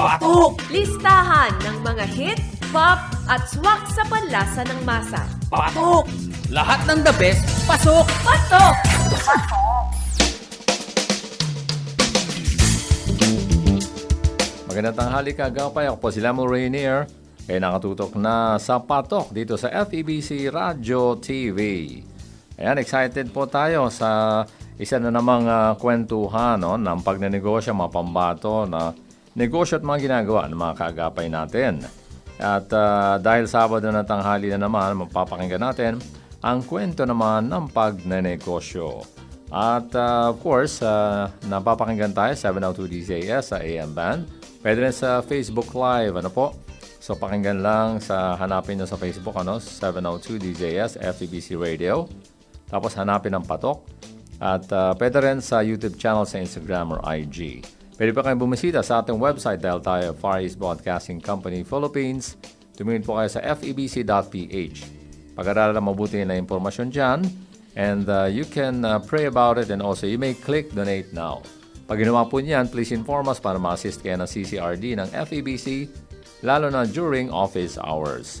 Patok! Listahan ng mga hit, pop at swak sa panlasa ng masa. Patok! Lahat ng the best, pasok! Patok! Magandang tanghali kagapay. Ako po si Lamo Rainier. Kayo nakatutok na sa Patok dito sa FEBC Radio TV. Ayan, excited po tayo sa isa na namang ah, kwentuhan no, ng pagnenegosyo, mga pambato na negosyo at mga ginagawa ng mga kaagapay natin. At ah, dahil Sabado na tanghali na naman, mapapakinggan natin ang kwento naman ng pagnenegosyo. At uh, of course, uh, napapakinggan tayo 702 DZS sa AM Band. Pwede rin sa Facebook Live, ano po? So pakinggan lang sa hanapin nyo sa Facebook, ano? 702 DZS FEBC Radio. Tapos hanapin ang patok. At uh, pwede rin sa YouTube channel sa Instagram or IG. Pwede pa kayong bumisita sa ating website dahil tayo Far East Broadcasting Company Philippines. Tumingin po kayo sa febc.ph. Pag-aralan mabuti na impormasyon dyan. And uh, you can uh, pray about it and also you may click donate now. Pag ginawa po niyan, please inform us para ma-assist kayo ng CCRD ng FEBC, lalo na during office hours.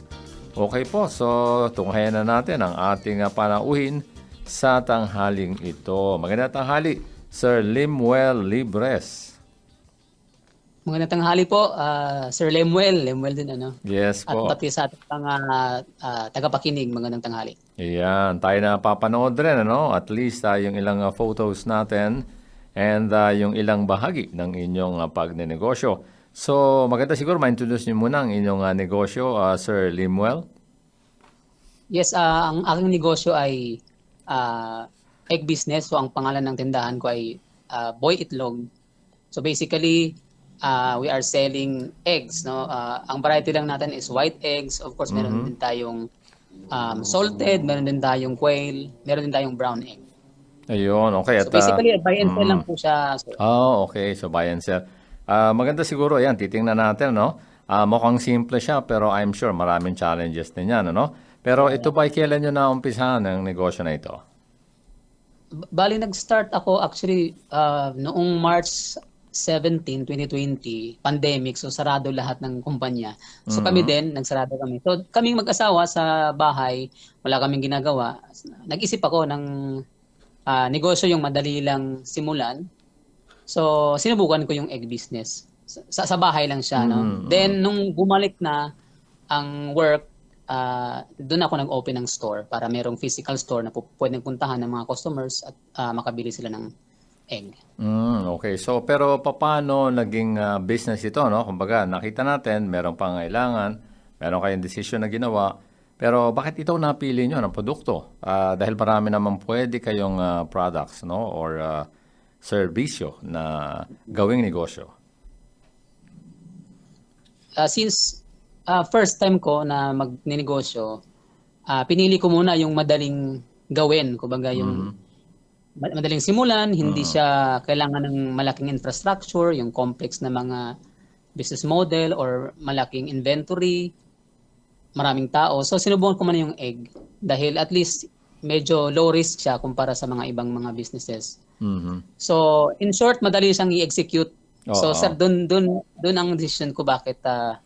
Okay po, so tunghayan na natin ang ating uh, panauhin sa tanghaling ito. Magandang tanghali, Sir Limwell Libres. Magandang tanghali po, ah, Sir Lemuel. Lemuel din, ano? Yes At po. pati sa ating mga ah, tagapakinig, magandang tanghali. Ayan, tayo na papanood rin, ano? At least uh, yung ilang uh, photos natin and uh, yung ilang bahagi ng inyong uh, pagnenegosyo. So, maganda siguro ma-introduce niyo muna ang inyong uh, negosyo, uh, Sir Limwell. Yes, ah, ang aking negosyo ay ah, egg business. So, ang pangalan ng tindahan ko ay ah, Boy Itlog. So, basically, ah, we are selling eggs. No? Ah, ang variety lang natin is white eggs. Of course, meron din tayong um, salted, meron din tayong quail, meron din tayong brown egg. Ayun, okay. At, So, basically, uh, buy and sell lang po siya. sir. oh, okay. So, buy and sell. Ah, maganda siguro, yan, titingnan natin, no? Ah, mukhang simple siya, pero I'm sure maraming challenges din yan, ano? Pero ito ba, kailan nyo na umpisahan ang negosyo na ito? Bali, nag-start ako actually uh, noong March 17, 2020, pandemic. So, sarado lahat ng kumpanya. So, kami din, nagsarado kami. So, kaming mag-asawa sa bahay, wala kaming ginagawa. Nag-isip ako ng ah, negosyo yung madali lang simulan. So, sinubukan ko yung egg business. Sa, sa bahay lang siya, no? Then, nung bumalik na ang work, ah, doon ako nag-open ng store para merong physical store na pu- pwedeng puntahan ng mga customers at ah, makabili sila ng egg. Mm, okay. So, pero paano naging ah, business ito, no? Kumbaga, nakita natin, merong pangailangan, meron kayong desisyon na ginawa, pero bakit ito napili nyo ng produkto? Ah, dahil marami naman pwede kayong ah, products, no? Or ah, serbisyo na gawing negosyo. Ah, since ah, first time ko na magninegosyo, ah, pinili ko muna yung madaling gawin. Kumbaga yung ma- madaling simulan, hindi siya kailangan ng malaking infrastructure, yung complex na mga business model or malaking inventory, maraming tao. So sinubukan ko muna yung egg dahil at least medyo low risk siya kumpara sa mga ibang mga businesses. Mhm. So, in short, madali siyang i-execute. Oo. So, sir, dun, dun, dun ang decision ko bakit ah,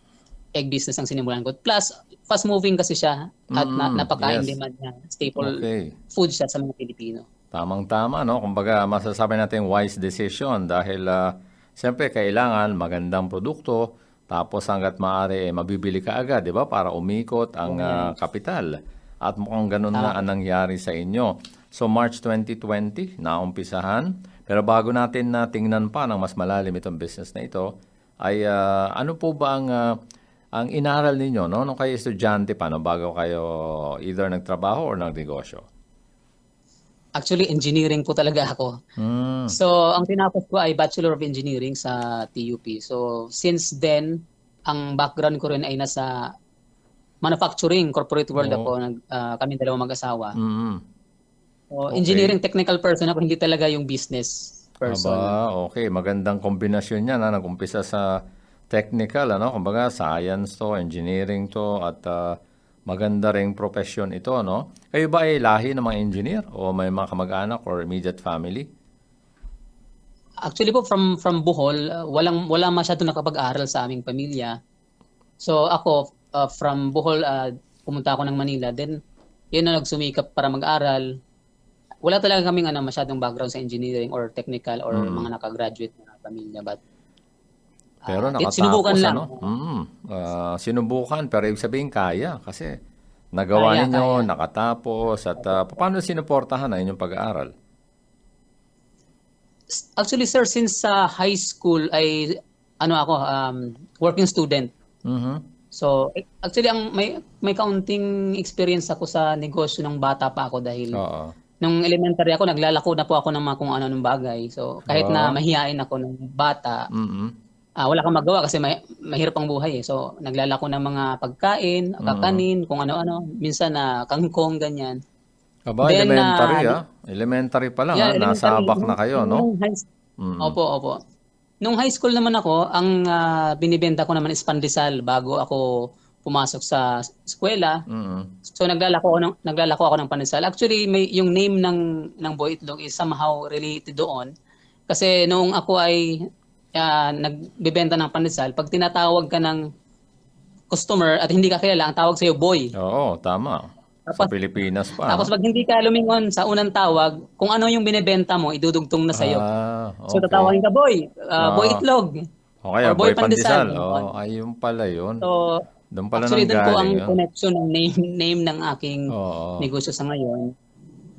egg business ang sinimulan ko. Plus, fast moving kasi siya at na, Mm, napaka-in yes. demand niya. Staple Okay. food siya sa mga Pilipino. Tamang-tama, no? Kumbaga, masasabi natin wise decision dahil ah, siyempre kailangan magandang produkto tapos hanggat maaari eh, mabibili ka agad, di ba? Para umikot ang ah, kapital. At mukhang ganun na ang nangyari sa inyo. So March 2020, naumpisahan. Pero bago natin na tingnan pa ng mas malalim itong business na ito, ay ah, ano po ba ang ah, ang inaral ninyo no nung kayo estudyante pa no bago kayo either nagtrabaho or nagnegosyo? Actually, engineering po talaga ako. Hmm. So, ang tinapos ko ay Bachelor of Engineering sa TUP. So, since then, ang background ko rin ay nasa manufacturing, corporate world Oo. ako. Nag, ah, kami dalawang mag-asawa. Mm. So, Okay. engineering technical person ako, hindi talaga yung business person. Aba, okay. Magandang kombinasyon yan. Ha? Nag-umpisa sa technical, ano? Kumbaga, science to, engineering to, at ah, maganda ring profession ito, no? Kayo ba ay lahi ng mga engineer o may mga kamag-anak or immediate family? Actually po from from Bohol, uh, walang wala masyado nakapag-aral sa aming pamilya. So ako uh, from Bohol uh, pumunta ako ng Manila then yun na nagsumikap para mag-aral. Wala talaga kaming ano masyadong background sa engineering or technical or Mm. mga nakagraduate na pamilya but uh, Pero nakatapos, sinubukan lang. ano? Mm, ah, sinubukan, pero ibig sabihin kaya kasi nagawa Kaya, ninyo, kaya. nakatapos, at ah, paano sinuportahan ang inyong pag-aaral? Actually sir since sa high school ay ano ako um, working student. Mhm. So actually ang may may kaunting experience ako sa negosyo ng bata pa ako dahil Oo. nung elementary ako naglalako na po ako ng mga kung ano ng bagay. So kahit na Ah. mahihain ako ng bata, Mhm. Ah, wala kang magawa kasi may, mahirap ang buhay eh. So naglalako ng mga pagkain, kakanin, kung ano-ano, minsan na kangkong ganyan. Aba, Then, elementary ah, ah. Elementary pa lang Yeah, ah. Nasa abak na kayo, no? high- Mm. Opo, opo. Nung high school naman ako, ang ah, binibenta ko naman is pandesal bago ako pumasok sa eskwela. Mhm. So naglalako ako ng naglalako ako ng pandesal. Actually, may yung name ng ng Boy Itlog is somehow related doon. Kasi noong ako ay ah, nagbebenta ng pandesal, pag tinatawag ka ng customer at hindi ka kilala, ang tawag sa iyo boy. Oo, tama. Sa Tapos- Pilipinas pa. Tapos pag hindi ka lumingon sa unang tawag, kung ano yung binebenta mo, idudugtong na sa iyo. Ah, So okay. tatawagin ka boy, ah, boy Ah. itlog. O kaya, or boy boy pandesal. pandesal. Oo, ayun pala yun. So Doon pala actually doon po ang yun. connection ng name name ng aking Oo. negosyo sa ngayon.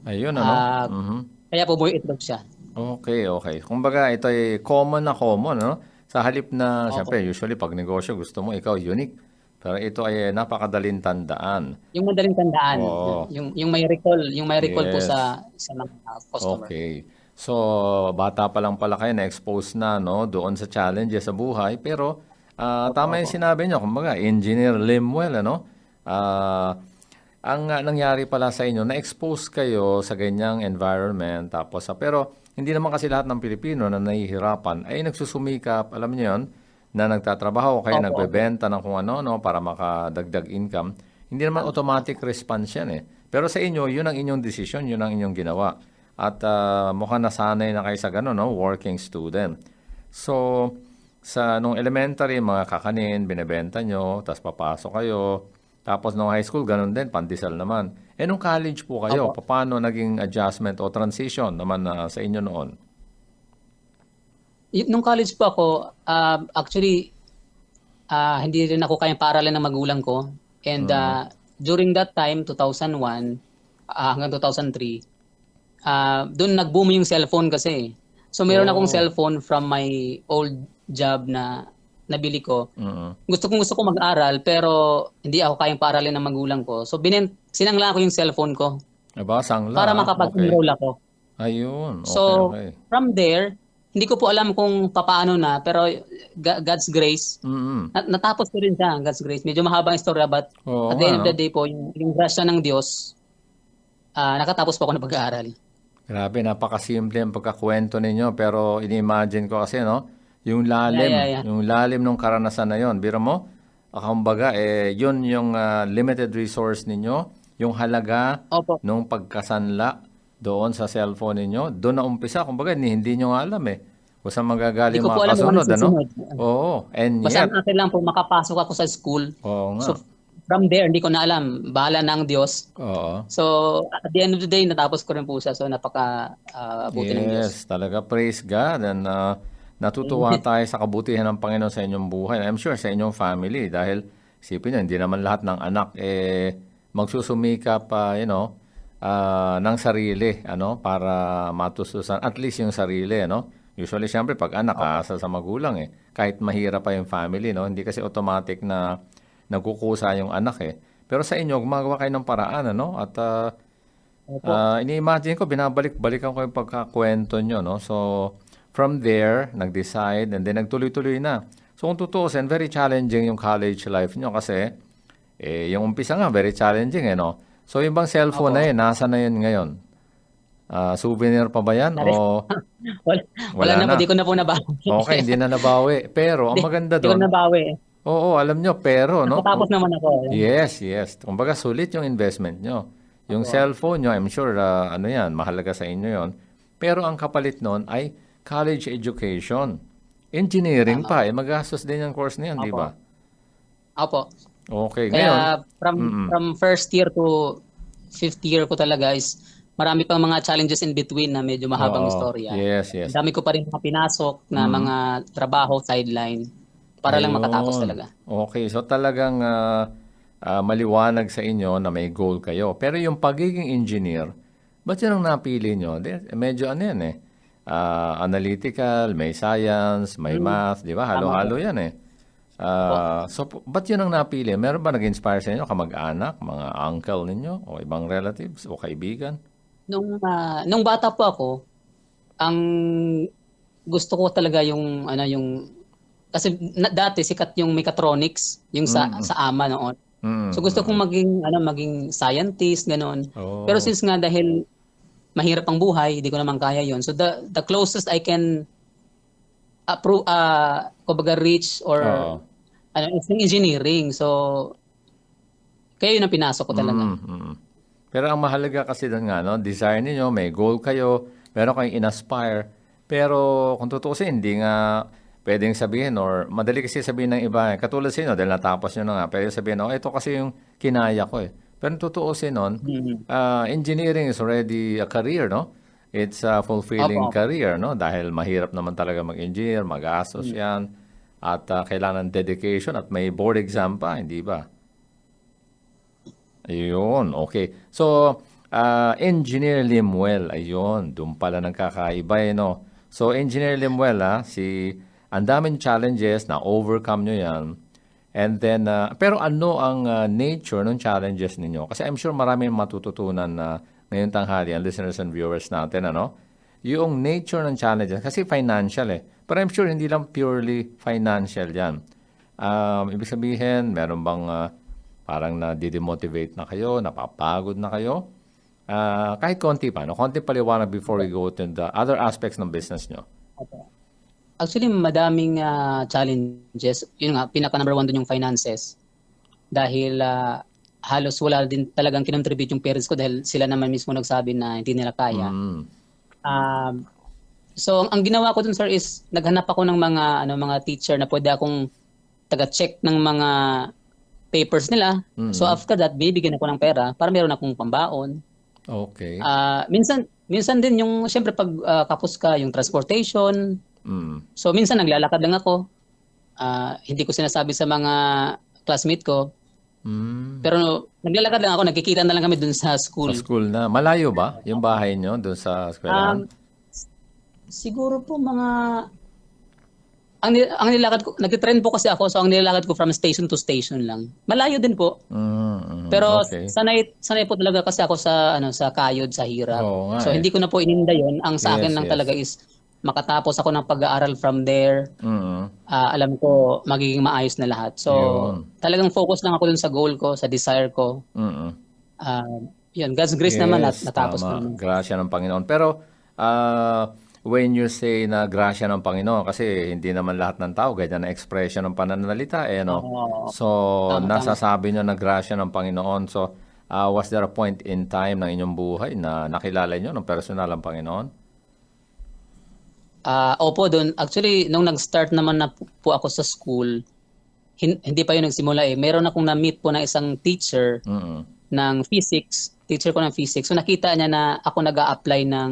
Ayun, ano? Ah, Mhm. Kaya po boy itlog siya. Okay, okay. Kumbaga, ito ay common na common, no? Sa halip na, syempre, usually pag negosyo, gusto mo ikaw unique. Pero ito ay napakadaling tandaan. Yung madaling tandaan, Oo. yung yung may recall, yung may recall po Yes. sa sa mga customer. Okay. So, bata pa lang pala kayo, na-expose na, no? Doon sa challenges sa buhay. Pero, ah, tama yung sinabi nyo. Kumbaga, Engineer Limwell, ano? Ah, ang ah, nangyari pala sa inyo, na-expose kayo sa ganyang environment. Tapos, ah, pero, hindi naman kasi lahat ng Pilipino na nahihirapan ay nagsusumikap, alam niyo yun, na nagtatrabaho, kaya Opo. nagbebenta ng kung ano, no, para makadagdag income. Hindi naman automatic response yan eh. Pero sa inyo, yun ang inyong decision, yun ang inyong ginawa. At ah, mukhang nasanay na kayo sa gano'n, no? working student. So, sa nung elementary, mga kakanin, binebenta nyo, tapos papasok kayo. Tapos nung high school, ganun din, pandesal naman. Eh nung college po kayo, paano naging adjustment o transition naman na sa inyo noon? Y- Nung college po ako, ah, actually ah, hindi rin ako kayang paaralan ng magulang ko. And ah, during that time 2001 ah, hanggang 2003, ah doon nag-boom yung cellphone kasi. So meron akong cellphone from my old job na nabili ko. Mhm. gusto kong gusto ko mag-aral pero hindi ako kayang paaralin ng magulang ko. So binin sinangla ko yung cellphone ko Aba, sangla. para makapag-enroll ako. Okay. Ayun. Okay, So okay. from there, hindi ko po alam kung papaano na pero God's grace Mhm. nat- natapos ko rin siya, God's grace. Medyo mahabang istorya but Oo at the end nga, of the day po yung, yung grasya ng Diyos ah, nakatapos po ako ng pag-aaral. Grabe, napakasimple ang pagkakwento ninyo pero ini-imagine ko kasi no, yung lalim, Yeah, yeah, yeah. yung lalim ng karanasan na yon. Biro mo, kumbaga eh yun yung ah, limited resource ninyo, yung halaga Opo. nung pagkasanla doon sa cellphone ninyo, doon na umpisa. Kumbaga, hindi, hindi nyo nga alam eh. Kung saan magagaling mga alam kasunod, ano. Oo, and Basta yet, akin lang po makapasok ako sa school. oo nga, So from there, hindi ko na alam. Bahala ang Diyos. oo. So, at the end of the day, natapos ko rin po siya. So, napaka ah, buti ng Diyos. Yes, talaga praise God and uh, natutuwa tayo sa kabutihan ng Panginoon sa inyong buhay. I'm sure sa inyong family dahil isipin nyo, hindi naman lahat ng anak eh magsusumikap pa, you know, ah, ng sarili, ano, para matustusan at least yung sarili, ano. Usually, siyempre, pag anak, aasa sa magulang eh. Kahit mahirap pa yung family, no? Hindi kasi automatic na nagkukusa yung anak eh. Pero sa inyo, gumagawa kayo ng paraan, ano? At ah, Ah, ini-imagine ko, binabalik-balikan ko yung pagkakwento nyo, no? So, from there, nag-decide, and then nagtuloy-tuloy na. So, kung tutuusin, very challenging yung college life nyo kasi, eh, yung umpisa nga, very challenging, eh, no? So, yung bang cellphone na yun, nasa na yun ngayon? Ah, souvenir pa ba yan? O, Wala, Wala na, na. po, di ko na po nabawi. okay, hindi na nabawi. Pero, ang maganda Di ko doon, nabawi. oo, alam nyo, pero, no? Natapos naman ako. Yes, yes. Kumbaga, sulit yung investment nyo. Yung cellphone nyo, I'm sure, ah, ano yan, mahalaga sa inyo yon. Pero ang kapalit nun ay college education. Engineering pa, eh, magastos din yung course na yan, di ba? Opo. Okay, ngayon, Kaya from Mm-mm. from first year to fifth year ko talaga is marami pang mga challenges in between na medyo mahabang Oo. istorya. Yes, yes. Dami ko pa rin mga pinasok na Mm. mga trabaho sideline para lang Ayun. makatapos talaga. Okay, so talagang ah, ah, maliwanag sa inyo na may goal kayo. Pero yung pagiging engineer, ba't yun ang napili nyo? Medyo ano yan eh. Ah, analytical, may science, may math, di ba? Halo-halo yan eh. Ah, so, ba't yun ang napili? Meron ba nag-inspire sa inyo, kamag-anak, mga uncle ninyo, o ibang relatives, o kaibigan? Nung ah, nung bata po ako, ang gusto ko talaga yung ano yung kasi na, dati sikat yung mechatronics, yung sa Mm. sa ama noon. Mm, So gusto kong maging ano maging scientist ganon. Oh. Pero since nga dahil mahirap ang buhay, hindi ko naman kaya 'yon. So the the closest I can approve uh kumbaga reach or Oo. ano is yung engineering. So kaya yun ang pinasok ko talaga. Mm, mm. Pero ang mahalaga kasi doon nga, no, desire ninyo, may goal kayo, meron kayong in-aspire. Pero kung tutuusin, hindi nga pwedeng sabihin or madali kasi sabihin ng iba. eh. Katulad sa inyo, dahil natapos nyo na nga, pwede sabihin, oh, ito kasi yung kinaya ko eh. Pero tutuusin nun, Mhm. ah, engineering is already a career, no? It's a fulfilling Opo. career, no? Dahil mahirap naman talaga mag-engineer, magastos yan, at ah, kailangan dedication at may board exam pa, hindi ba? Ayun, okay. So, ah, Engineer Limuel, ayun, doon pala nagkakaiba eh, no? So, Engineer Limuel, ah, si, ang daming challenges na overcome nyo yan. And then, ah, pero ano ang ah, nature ng challenges ninyo? Kasi I'm sure marami matututunan na ngayong tanghali, ang listeners and viewers natin, ano? Yung nature ng challenges, kasi financial eh. Pero I'm sure hindi lang purely financial yan. Um, ibig sabihin, meron bang ah, parang na-demotivate na kayo, napapagod na kayo? Ah, kahit konti pa, no? konti paliwanag before we go to the other aspects ng business nyo. Actually, madaming ah, challenges. Yun nga, pinaka number one doon yung finances. Dahil ah, halos wala din talagang kinontribute yung parents ko dahil sila naman mismo nagsabi na hindi nila kaya. Mm. Um, so, ang, ginawa ko dun, sir, is naghanap ako ng mga ano mga teacher na pwede akong taga-check ng mga papers nila. Mm. So, after that, bibigyan ako ng pera para meron akong pambaon. Okay. Ah, minsan, minsan din yung, syempre, pag ah, kapos ka, yung transportation, Mm. So minsan naglalakad lang ako. Ah, hindi ko sinasabi sa mga classmate ko. Mm. Pero naglalakad lang ako, nagkikita na lang kami dun sa school. Sa school na. Malayo ba yung bahay nyo doon sa eskwelahan? Um, siguro po mga ang, ang nilakad ko, nagtitrend po kasi ako, so ang nilalakad ko from station to station lang. Malayo din po. Mm, mm, Pero okay. sanay sanay po talaga kasi ako sa ano sa kayod sa hirap. Oo nga so eh. hindi ko na po ininda 'yon. Ang sa akin Yes, lang yes. talaga is makatapos ako ng pag-aaral from there. Mm, ah, alam ko magiging maayos na lahat. So, Yun. talagang focus lang ako dun sa goal ko, sa desire ko. mm, Ah, yun, God's grace naman at Yes, natapos ko tama. naman. Grasya ng Panginoon. Pero, ah, when you say na grasya ng Panginoon, kasi hindi naman lahat ng tao, ganyan na expression ng pananalita, eh, no? Oo. So, nasasabi nyo na grasya ng Panginoon. So, ah, was there a point in time ng inyong buhay na nakilala nyo ng personal ang Panginoon? Ah, opo, doon. Actually, nung nag-start naman na po, ako sa school, hin- hindi pa yun nagsimula eh. Meron akong na-meet po ng isang teacher Mm, ng physics, teacher ko ng physics. So nakita niya na ako nag apply ng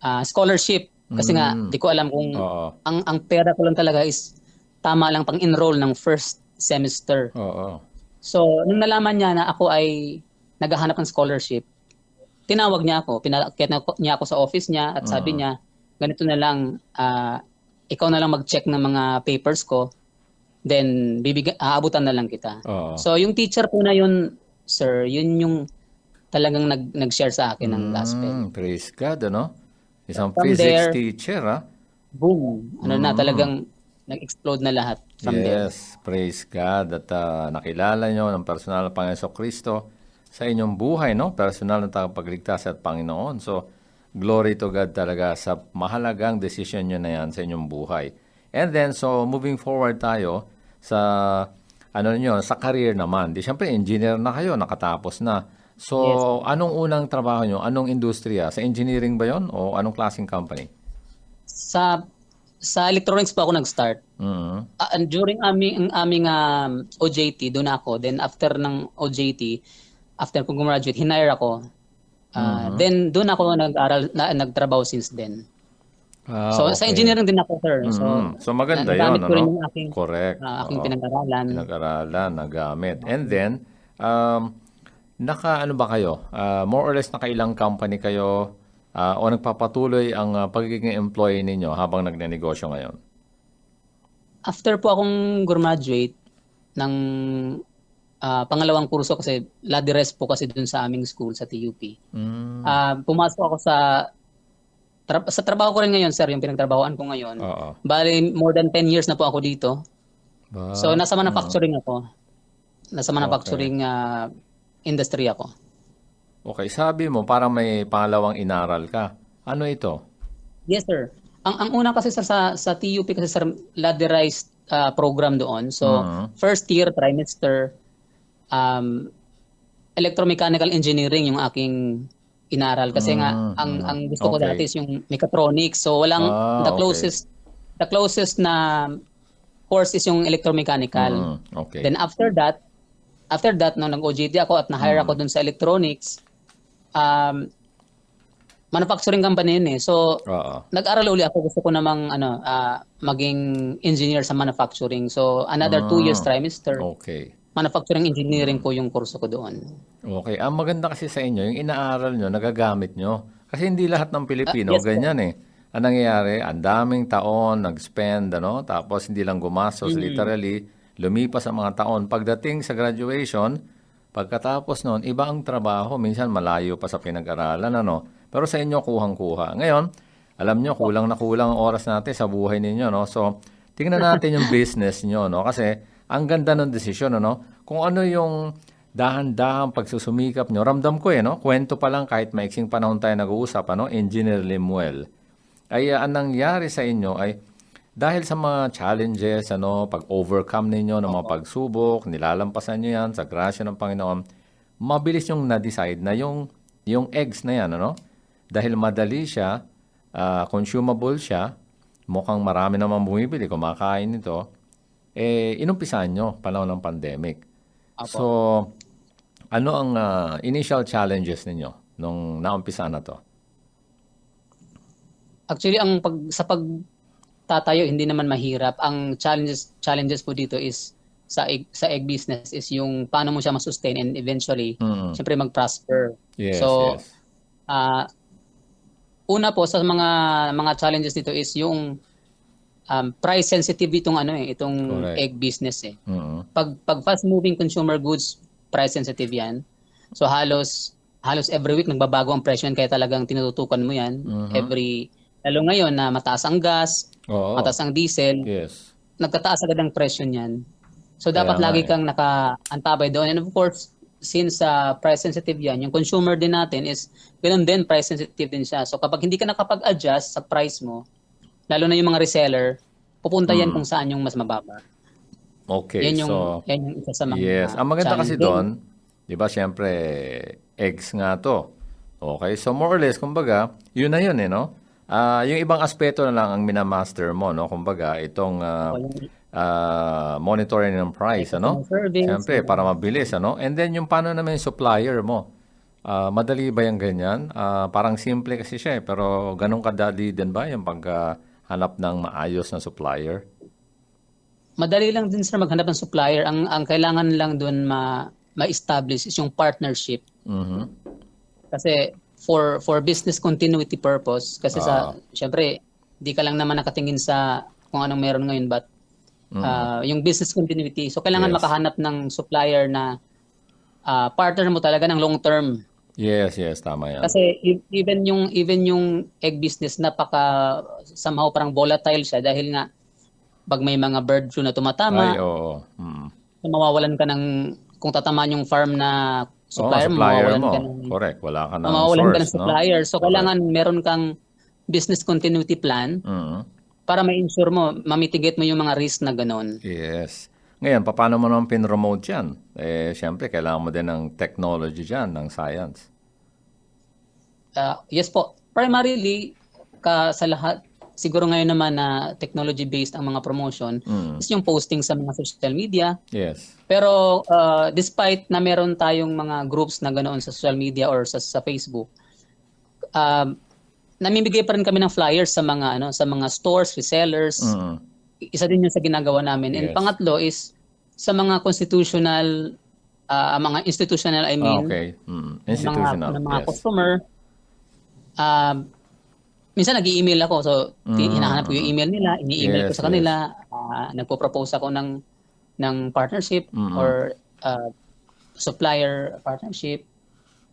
ah, scholarship. Kasi nga, Mm. di ko alam kung Oo. ang ang pera ko lang talaga is tama lang pang enroll ng first semester. Oo. So, nung nalaman niya na ako ay naghahanap ng scholarship, tinawag niya ako, pinakit niya ako sa office niya at sabi niya, ganito na lang, ah, ikaw na lang mag-check ng mga papers ko, then bibigyan, aabutan na lang kita. Oo. So, yung teacher po na yun, sir, yun yung talagang nag, nag-share sa akin ng gospel. Mm, praise God, ano? Isang From physics there- teacher, ah. Boom! Ano na, talagang nag-explode na lahat from there. yes, praise God at ah, nakilala nyo ng personal na Panginoon Kristo sa inyong buhay, no? Personal na tagapagligtas at Panginoon. So, glory to God talaga sa mahalagang decision nyo na yan sa inyong buhay. And then, so, moving forward tayo sa, ano nyo, sa career naman. Di, syempre, engineer na kayo, nakatapos na. So, anong unang trabaho nyo? Anong industriya? Sa engineering ba yon O anong klaseng company? Sa sa electronics po ako nag-start. Mhm. Ah, and during aming ang aming um, OJT doon ako. Then after ng OJT, after ko gumraduate, hinire ako. Ah, Then doon ako nag-aral na, nagtrabaho since then. Ah, so sa okay. engineering din ako, sir. So Mhm. So, maganda na- rin ano? yung aking, Correct. ah, aking Oo. pinag-aralan. Pinag-aralan, nagamit. And then, um, naka ano ba kayo? Ah, more or less nakailang company kayo ah, o nagpapatuloy ang ah, pagiging employee ninyo habang nagnenegosyo ngayon? After po akong graduate ng ah, pangalawang kurso kasi ladires po kasi dun sa aming school sa TUP. Mm. Ah, pumasok ako sa tra- sa trabaho ko rin ngayon, sir, yung pinagtrabahoan ko ngayon. Oo. Bali, more than 10 years na po ako dito. Ba- So, nasa manufacturing ako. Nasa manufacturing ah, industry ako. Okay, sabi mo parang may pangalawang inaral ka. Ano ito? Yes, sir. Ang ang una kasi sa sa, sa TUP kasi sir ladderized ah, program doon. So, Mhm. first year trimester um electromechanical engineering yung aking inaral kasi nga Mm, ang mm. ang gusto ko Okay. dati is yung mechatronics. So, walang Ah, the okay. closest the closest na course is yung electromechanical. Mm, okay. Then after that, after that, no, nag-OJT ako at na-hire ako dun sa electronics, um, manufacturing company yun eh. So, Oo. nag-aral uli ako. Gusto ko namang ano, ah, maging engineer sa manufacturing. So, another two Ah. years trimester. Okay. Manufacturing engineering po yung kurso ko doon. Okay. Ang maganda kasi sa inyo, yung inaaral nyo, nagagamit nyo. Kasi hindi lahat ng Pilipino Ah, yes, po. ganyan eh. Ang nangyayari, ang daming taon nag-spend, ano, tapos hindi lang gumastos, Mm-hmm. literally, lumipas ang mga taon. Pagdating sa graduation, pagkatapos noon, iba ang trabaho. Minsan malayo pa sa pinag-aralan, ano. Pero sa inyo, kuhang-kuha. Ngayon, alam nyo, kulang na kulang ang oras natin sa buhay ninyo, no. So, tingnan natin yung business nyo, no. Kasi, ang ganda ng desisyon, ano. Kung ano yung dahan-dahan pagsusumikap nyo. Ramdam ko eh, no? Kwento pa lang kahit maiksing panahon tayo nag-uusap, ano? Engineer Limuel. Ay, uh, ang nangyari sa inyo ay dahil sa mga challenges, ano, pag-overcome ninyo ng mga pagsubok, nilalampasan nyo yan sa grasya ng Panginoon, mabilis yung na-decide na yung, yung eggs na yan, ano? Dahil madali siya, ah, consumable siya, mukhang marami naman bumibili, kumakain nito, eh, inumpisahan nyo panahon ng pandemic. So, ano ang ah, initial challenges ninyo nung naumpisaan na to? Actually, ang pag, sa pagtatayo, hindi naman mahirap. Ang challenges challenges po dito is sa egg, sa egg business is yung paano mo siya masustain and eventually, Mm. syempre mag-prosper. Yes, so, yes. Ah, una po sa mga mga challenges dito is yung um, price sensitive itong ano eh, itong Correct. egg business eh. Mm. Pag pag fast moving consumer goods, price sensitive 'yan. So halos halos every week nagbabago ang presyo kaya talagang tinututukan mo 'yan Mhm. every lalo ngayon na mataas ang gas, Oo. mataas ang diesel, Yes. nagtataas agad ang presyo niyan. So Kaya dapat nga lagi eh. kang nakaantabay doon. And of course, since uh, price sensitive yan, yung consumer din natin is ganun din, price sensitive din siya. So kapag hindi ka nakapag-adjust sa price mo, lalo na yung mga reseller, pupunta yan kung saan yung mas mababa. Okay, yan yung, so... yan yung isa sa mga Yes. Ang maganda kasi doon, di ba, siyempre, eggs nga to. Okay, so more or less, kumbaga, yun na yun eh, no? Ah, yung ibang aspeto na lang ang minamaster mo, no? Kumbaga, itong yung- ah, monitoring ng price, ano? Siyempre, para mabilis, ano? And then, yung paano naman yung supplier mo? Ah, madali ba yung ganyan? Ah, parang simple kasi siya eh, pero ganun kadali din ba yung paghanap ng maayos na supplier? Madali lang din sir maghanap ng supplier. Ang ang kailangan lang doon ma ma-establish is yung partnership. Mhm. Kasi for for business continuity purpose kasi sa syempre di ka lang naman nakatingin sa kung anong meron ngayon but ah, yung business continuity. So kailangan Yes. makahanap ng supplier na ah, partner mo talaga ng long term. Yes, yes, tama yan. Kasi e- even yung even yung egg business napaka somehow parang volatile siya dahil nga pag may mga bird flu na tumatama, Ay, oo. Mm. mawawalan ka ng kung tatamaan yung farm na supplier, Oo, mo, mawawalan mo. ka ng Correct. Wala ka ng mawawalan source, ka ng supplier. So, Correct. kailangan meron kang business continuity plan no? Mm. para ma-ensure mo, mamitigate mo yung mga risk na ganon. Yes. Ngayon, paano mo naman pin-remote yan? Eh, siyempre, kailangan mo din ng technology dyan, ng science. Uh, yes po, primarily, ka, sa lahat, siguro ngayon naman na technology-based ang mga promotion Mm. is yung posting sa mga social media. Yes. Pero uh, despite na meron tayong mga groups na ganoon sa social media or sa, sa Facebook, um, namimigay pa rin kami ng flyers sa mga ano sa mga stores, resellers. Mm. Isa din yun sa ginagawa namin. And Yes. pangatlo is sa mga constitutional ah, mga institutional I mean, okay. Mm. Institutional. mga, mga yes. customer. Um, minsan nag-email ako. So, Mm. hinahanap ko yung email nila, ini-email ko Yes, sa kanila, ah, nagpo-propose ako ng ng partnership Mm-mm. or ah, supplier partnership.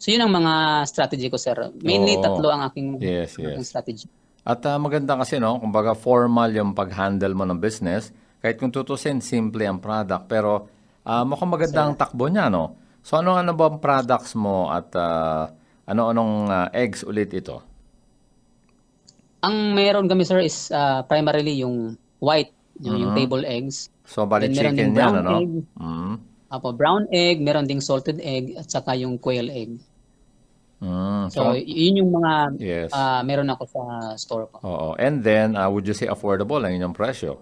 So, yun ang mga strategy ko, sir. Mainly Oo. tatlo ang aking, Yes, aking yes. strategy. At ah, maganda kasi, no? Kumbaga, formal yung pag-handle mo ng business. Kahit kung tutusin, simple ang product. Pero ah, mukhang maganda ang takbo niya, no? So, ano-ano ba ang products mo at ah, ano-anong ah, eggs ulit ito? Ang meron kami, sir, is ah, primarily yung white, yung, yung table eggs. So, bali Then chicken yan, ano? egg. Mm. Apo, brown egg, meron ding salted egg, at saka yung quail egg. Mm. So, yun yung mga Yes. ah, meron ako sa store ko. Oo. And then, ah, would you say affordable ang inyong presyo?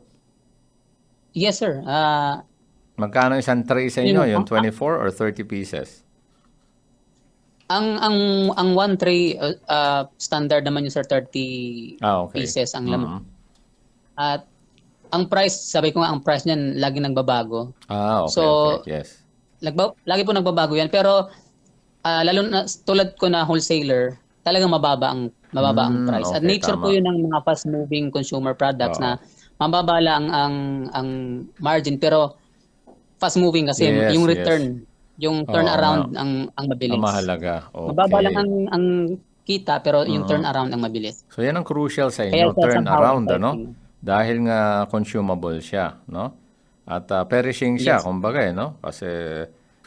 Yes, sir. Ah, Magkano isang tray sa inyo? Yun, Yung 24 or 30 pieces? ang ang ang one tray uh, uh, standard naman yung sir 30 Ah, okay. pieces ang laman. Mm. At ang price, sabi ko nga ang price niyan lagi nagbabago. Ah, okay. So, okay. Yes. Lagba, lagi po nagbabago 'yan pero ah, lalo na tulad ko na wholesaler, talagang mababa ang mababa ang Mm, price. At okay, nature tama. po 'yun ng mga fast moving consumer products Oo. na mababa lang ang ang margin pero fast moving kasi Yes, yung yes. return, yung turnaround ang ang mabilis. Ang mahalaga. Okay. Mababa lang ang ang kita pero yung turnaround ang mabilis. So yan ang crucial sa inyo, siya turn somehow around, exciting. ano? Dahil nga consumable siya, no? At ah, perishing siya, kumbaga, eh, no? Kasi,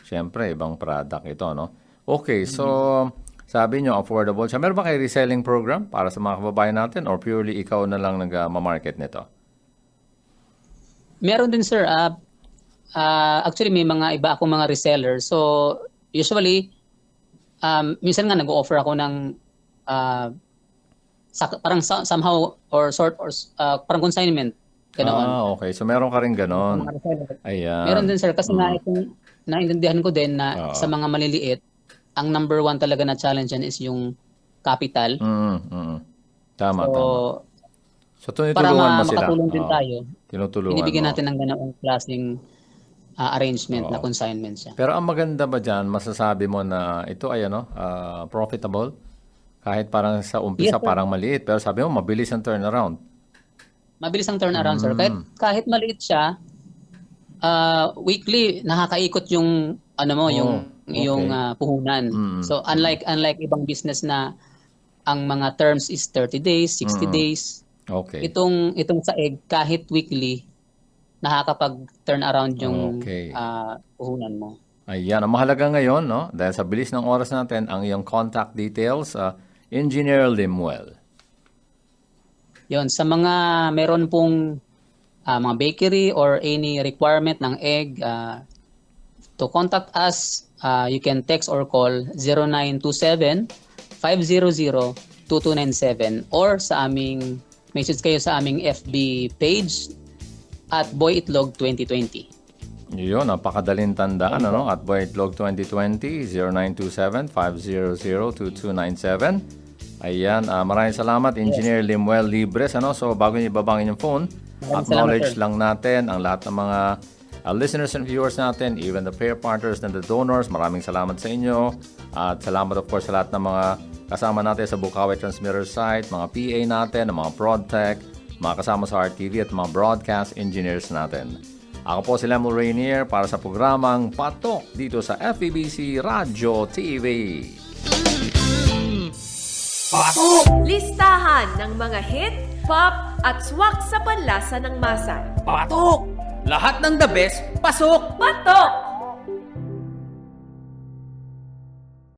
syempre, ibang product ito, no? Okay, so, sabi nyo, affordable siya. Meron ba kayo reselling program para sa mga kababayan natin or purely ikaw na lang nag-market nito? Meron din sir, ah ah, actually may mga iba akong mga reseller. So usually um, minsan nga nag-offer ako ng ah, sa- parang sa- somehow or sort or ah, parang consignment ganoon. Ah, okay. So, meron ka rin ganon. Ayan. Meron din sir kasi na itong naintindihan ko din na Mm. Oo. sa mga maliliit ang number one talaga na challenge yan is yung capital. Mm, mm. Tama, so tama. So, para ma- mo sila. makatulong din Oo. tayo, Tinutulungan binibigyan mo. natin ng ganoong klaseng ah, arrangement na Oo. consignment siya. Pero ang maganda ba dyan, masasabi mo na ito ay ano, ah, profitable? Kahit parang sa umpisa Yes, sir. parang maliit, pero sabi mo mabilis ang turnaround. Mabilis ang turnaround, sir. Mm. Kahit, kahit maliit siya, ah, weekly, nakakaikot yung, ano mo, yung, Oh, okay. yung ah, puhunan. Mm. So, unlike, unlike ibang business na ang mga terms is 30 days, 60 Mm. days, Okay. itong, itong sa egg, kahit weekly, nakakapag-turn around yung Okay. ah, puhunan mo. Ayan, ang mahalaga ngayon, no? Dahil sa bilis ng oras natin, ang iyong contact details, ah, Engineer Limwell. Yon sa mga meron pong ah, mga bakery or any requirement ng egg ah, to contact us, ah, you can text or call 0927 500 2297 or sa aming message kayo sa aming FB page at Boy Itlog 2020. Yun, napakadaling tandaan, ano? At Boytlog 2020, 0927-500-2297. Ayan, ah, maraming salamat, Engineer Limuel Libres. Ano? So, bago niyo ibabang inyong phone, Maraming acknowledge salamat, lang natin ang lahat ng mga ah, listeners and viewers natin, even the pair partners and the donors. Maraming salamat sa inyo. At salamat, of course, sa lahat ng mga kasama natin sa Bukawi Transmitter site, mga PA natin, ang mga ProdTech, mga kasama sa RTV at mga broadcast engineers natin. Ako po si Lemuel Rainier para sa programang Patok dito sa FEBC Radio TV. Listahan ng mga hit, pop, at swak sa panlasa ng masa. Patok! Lahat ng the best, pasok! Patok!